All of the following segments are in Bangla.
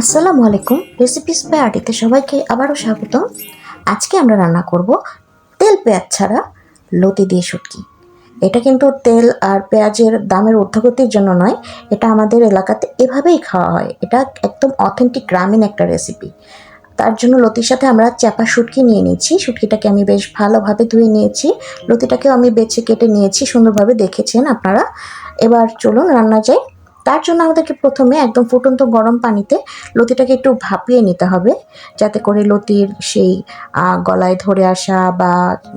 আসসালামু আলাইকুম রেসিপিস বাই আর্টিতে সবাইকে আবারও স্বাগতম আজকে আমরা রান্না করব তেল পেঁয়াজ ছাড়া লতি দিয়ে শুটকি। এটা কিন্তু তেল আর পেঁয়াজের দামের ঊর্ধ্বগতির জন্য নয়, এটা আমাদের এলাকাতে এভাবেই খাওয়া হয়। এটা একদম অথেন্টিক গ্রামীণ একটা রেসিপি তার জন্য লতির সাথে আমরা চাপা শুটকি নিয়ে নিয়েছি। শুটকিটাকে আমি বেশ ভালোভাবে ধুয়ে নিয়েছি। লতিটাকেও আমি বেছে কেটে নিয়েছি, সুন্দরভাবে দেখেছেন আপনারা। এবার চলুন রান্না যাই। তার জন্য আমাদেরকে প্রথমে একদম ফুটন্ত গরম পানিতে লতিটাকে একটু ভাপিয়ে নিতে হবে, যাতে করে লতির সেই গলায় ধরে আসা বা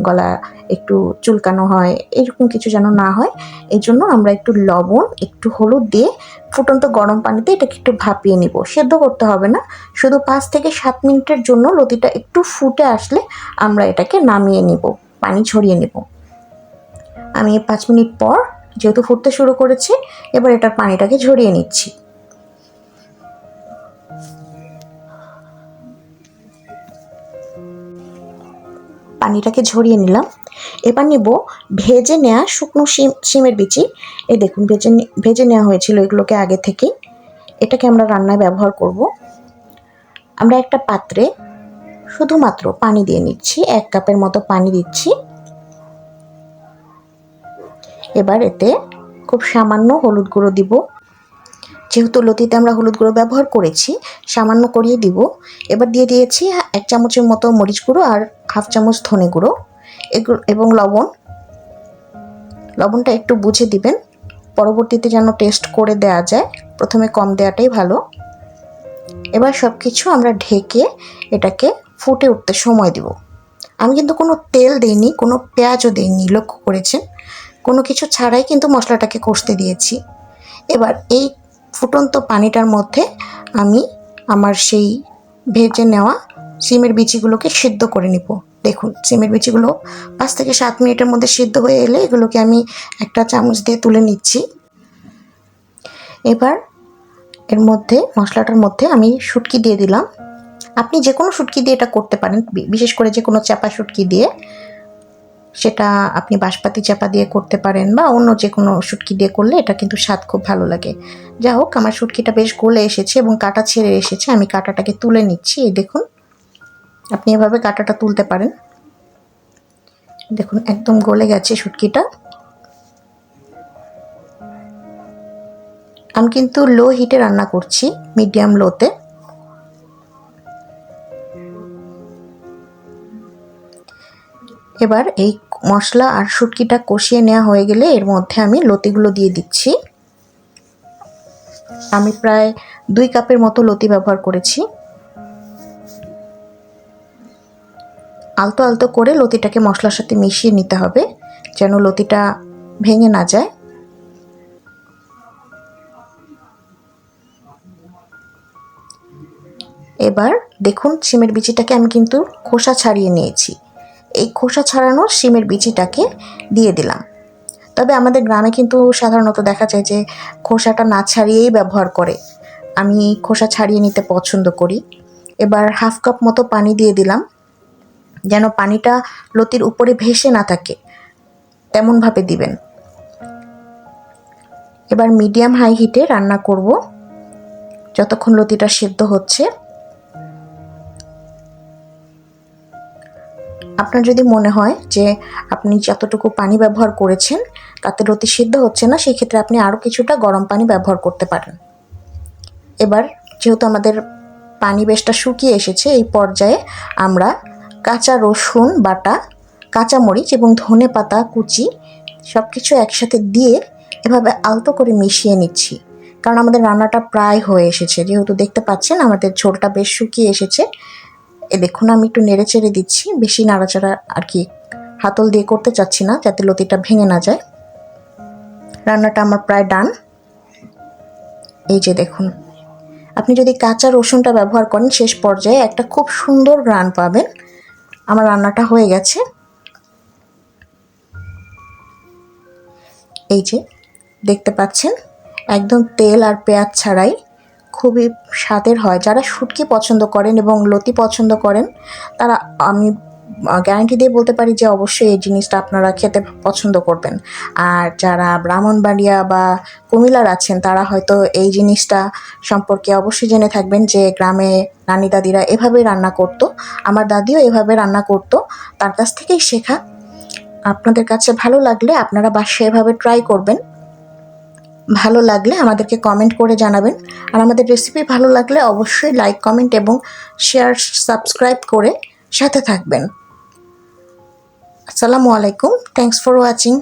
গলা একটু চুলকানো হয়, এরকম কিছু যেন না হয়। এই জন্য আমরা একটু লবণ, একটু হলুদ দিয়ে ফুটন্ত গরম পানিতে এটাকে একটু ভাপিয়ে নিব। সেদ্ধ করতে হবে না, শুধু পাঁচ থেকে সাত মিনিটের জন্য লতিটা একটু ফুটে আসলে আমরা এটাকে নামিয়ে নিব, পানি ছড়িয়ে নিব। আমি পাঁচ মিনিট পর যেহেতু ফুটতে শুরু করেছে, এবার এটার পানিটাকে ঝরিয়ে নিচ্ছি। পানিটাকে ঝরিয়ে নিলাম। এবার নেব ভেজে নেওয়া শুকনো শিম, শিমের বিচি। এই দেখুন, ভেজে ভেজে নেওয়া হয়েছিল এগুলোকে আগে থেকেই এটাকে আমরা রান্নায় ব্যবহার করব। আমরা একটা পাত্রে শুধুমাত্র পানি দিয়ে নিচ্ছি, এক কাপের মতো পানি দিচ্ছি। এবার এতে খুব সামান্য হলুদ গুঁড়ো দিব। যেহেতু লতিতে আমরা হলুদ গুঁড়ো ব্যবহার করেছি, সামান্য করিয়ে দিব। এবার দিয়ে দিয়েছি এক চামচের মতো মরিচ গুঁড়ো আর হাফ চামচ ধনে গুঁড়ো। এবং লবণ। লবণটা একটু বুঝে দিবেন, পরবর্তীতে যেন টেস্ট করে দেওয়া যায়। প্রথমে কম দেওয়াটাই ভালো। এবার সব কিছু আমরা ঢেকে এটাকে ফুটে উঠতে সময় দিব। আমি কিন্তু কোনো তেল দিইনি, কোনো পেঁয়াজও দিইনি, লক্ষ্য করেছেন? কোনো কিছু ছাড়াই কিন্তু মশলাটাকে কষতে দিয়েছি। এবার এই ফুটন্ত পানিটার মধ্যে আমি আমার সেই ভেজে নেওয়া সিমের বিচিগুলোকে সিদ্ধ করে নিব। দেখুন, সিমের বিচিগুলো পাঁচ থেকে সাত মিনিটের মধ্যে সিদ্ধ হয়ে এলে এগুলোকে আমি একটা চামচ দিয়ে তুলে নিচ্ছি। এবার এর মধ্যে, মশলাটার মধ্যে আমি শুটকি দিয়ে দিলাম। আপনি যে কোনো শুটকি দিয়ে এটা করতে পারেন বিশেষ করে যে কোনো চাপা শুটকি দিয়ে। সেটা আপনি বাঁশপাতি চাপা দিয়ে করতে পারেন বা অন্য যে কোনো শুটকি দিয়ে করলে এটা কিন্তু স্বাদ খুব ভালো লাগে। যা হোক, আমার শুটকিটা বেশ গলে এসেছে এবং কাটা ছেড়ে এসেছে। আমি কাটাটাকে তুলে নিচ্ছি। এই দেখুন, আপনি এভাবে কাটাটা তুলতে পারেন। দেখুন, একদম গলে গেছে শুটকিটা আমি কিন্তু লো হিটে রান্না করছি, মিডিয়াম লোতে। এবার এই মশলা আর শুটকিটা কষিয়ে নেওয়া হয়ে গেলে এর মধ্যে আমি লতিগুলো দিয়ে দিচ্ছি। আমি প্রায় দুই কাপের মতো লতি ব্যবহার করেছি। আলতো আলতো করে লতিটাকে মশলার সাথে মিশিয়ে নিতে হবে, যেন লতিটা ভেঙে না যায়। এবার দেখুন, সিমের বিচিটাকে আমি কিন্তু খোসা ছাড়িয়ে নিয়েছি। এই খোসা ছাড়ানো সিমের বিচিটাকে দিয়ে দিলাম। তবে আমাদের গ্রামে কিন্তু সাধারণত দেখা যায় যে খোসাটা না ছাড়িয়েই ব্যবহার করে। আমি খোসা ছাড়িয়ে নিতে পছন্দ করি। এবার হাফ কাপ মতো পানি দিয়ে দিলাম। যেন পানিটা লতির উপরে ভেসে না থাকে। তেমনভাবে দিবেন। এবার মিডিয়াম হাই হিটে রান্না করব। যতক্ষণ লতিটা সেদ্ধ হচ্ছে আপনার যদি মনে হয় যে আপনি যতটুকু পানি ব্যবহার করেছেন, তাতে রতি সিদ্ধ হচ্ছে না, সেই ক্ষেত্রে আপনি আরও কিছুটা গরম পানি ব্যবহার করতে পারেন। এবার যেহেতু আমাদের পানি বেশটা শুকিয়ে এসেছে, এই পর্যায়ে আমরা কাঁচা রসুন, বাটা, কাঁচামরিচ এবং ধনে পাতা, কুচি সব কিছু একসাথে দিয়ে এভাবে আলতো করে মিশিয়ে নিচ্ছি। কারণ আমাদের রান্নাটা প্রায় হয়ে এসেছে। যেহেতু দেখতে পাচ্ছেন, আমাদের ঝোলটা বেশ শুকিয়ে এসেছে। এ দেখুন, আমি একটু নেড়ে চেড়ে দিচ্ছি। বেশি নাড়াচাড়া আর কি হাতল দিয়ে করতে চাচ্ছি না, যাতে লতিটা ভেঙে না যায়। রান্নাটা আমার প্রায় ডান। এই যে দেখুন, আপনি যদি কাঁচা রসুনটা ব্যবহার করেন, শেষ পর্যায়ে একটা খুব সুন্দর গ্রান পাবেন। আমার রান্নাটা হয়ে গেছে। এই যে, দেখতে পাচ্ছেন? একদম তেল আর পেঁয়াজ ছাড়াই খুবই স্বাদের হয়। যারা শুটকি পছন্দ করেন এবং লতি পছন্দ করেন, তারা আমি গ্যারান্টি দিয়ে বলতে পারি যে অবশ্যই এই জিনিসটা আপনারা খেতে পছন্দ করবেন। আর যারা ব্রাহ্মণবাড়িয়া বা কুমিল্লার আছেন, তারা হয়তো এই জিনিসটা সম্পর্কে অবশ্যই জেনে থাকবেন যে গ্রামে নানি দাদিরা এভাবে রান্না করতো, আমার দাদিও এভাবে রান্না করতো। তার কাছ থেকেই শেখা। আপনাদের কাছে ভালো লাগলে আপনারা বাসায় এভাবে ট্রাই করবেন। ভালো লাগলে আমাদেরকে কমেন্ট করে জানাবেন। আর আমাদের রেসিপি ভালো লাগলে অবশ্যই লাইক কমেন্ট এবং শেয়ার সাবস্ক্রাইব করে সাথে থাকবেন। আসসালামু আলাইকুম। Thanks for watching